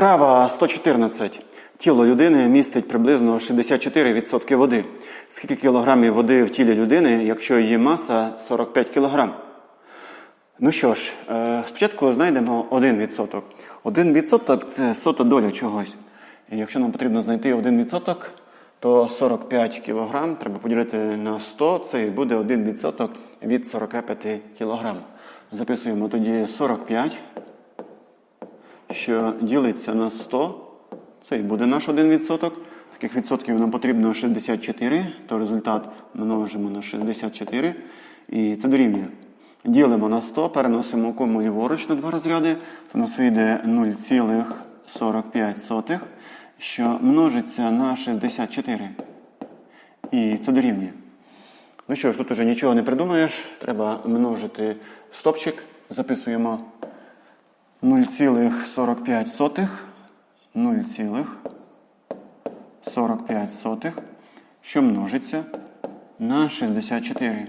Вправа 114. Тіло людини містить приблизно 64% води. Скільки кілограмів води в тілі людини, якщо її маса 45 кілограм? Ну що ж, е, спочатку знайдемо 1%. 1% це сота доля чогось. І якщо нам потрібно знайти 1%, то 45 кг треба поділити на 100, це і буде 1% від 45 кг. Записуємо тоді 45, що ділиться на 100, це і буде наш 1%. Таких відсотків нам потрібно 64, то результат множимо на 64, і це дорівнює. Ділимо на 100, переносимо кому ліворуч на два розряди, то у нас вийде 0,45, що множиться на 64. І це дорівнює. Ну що ж, тут уже нічого не придумаєш, треба множити стопчик. Записуємо 0,45, 0,45, що множиться на 64.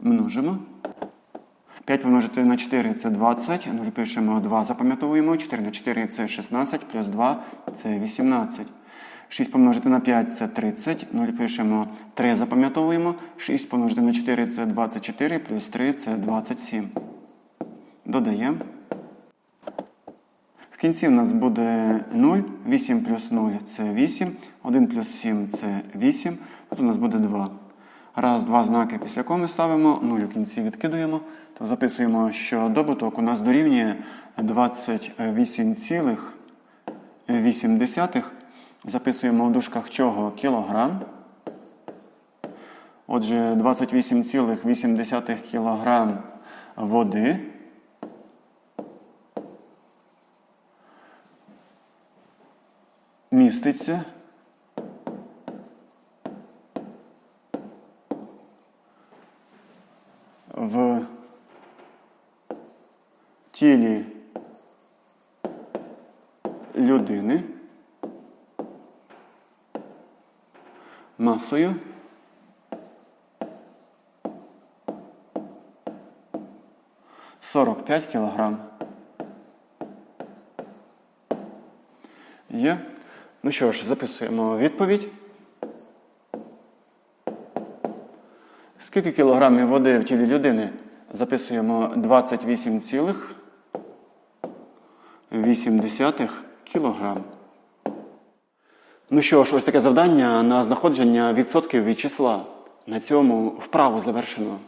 Множимо. 5 помножити на 4 це 20. 0 пишемо 2, запам'ятовуємо. 4 на 4 це 16, плюс 2 це 18. 6 помножити на 5 це 30. 0 пишемо 3, запам'ятовуємо. 6 помножити на 4 це 24, плюс 3 це 27. Додаємо. Кінці в нас буде 0. 8 плюс 0 це 8. 1 плюс 7 це 8. Тут у нас буде 2. Раз, два знаки після коми ставимо, 0 у кінці відкидуємо, то записуємо, що добуток у нас дорівнює 28,8. Записуємо в дужках чого кілограм. Отже, 28,8 кілограм води. Міститься в тілі людини масою сорок п'ять кілограм. Є. Ну що ж, записуємо відповідь. Скільки кілограмів води в тілі людини? Записуємо 28,8 кілограм. Ну що ж, ось таке завдання на знаходження відсотків від числа. На цьому вправу завершено.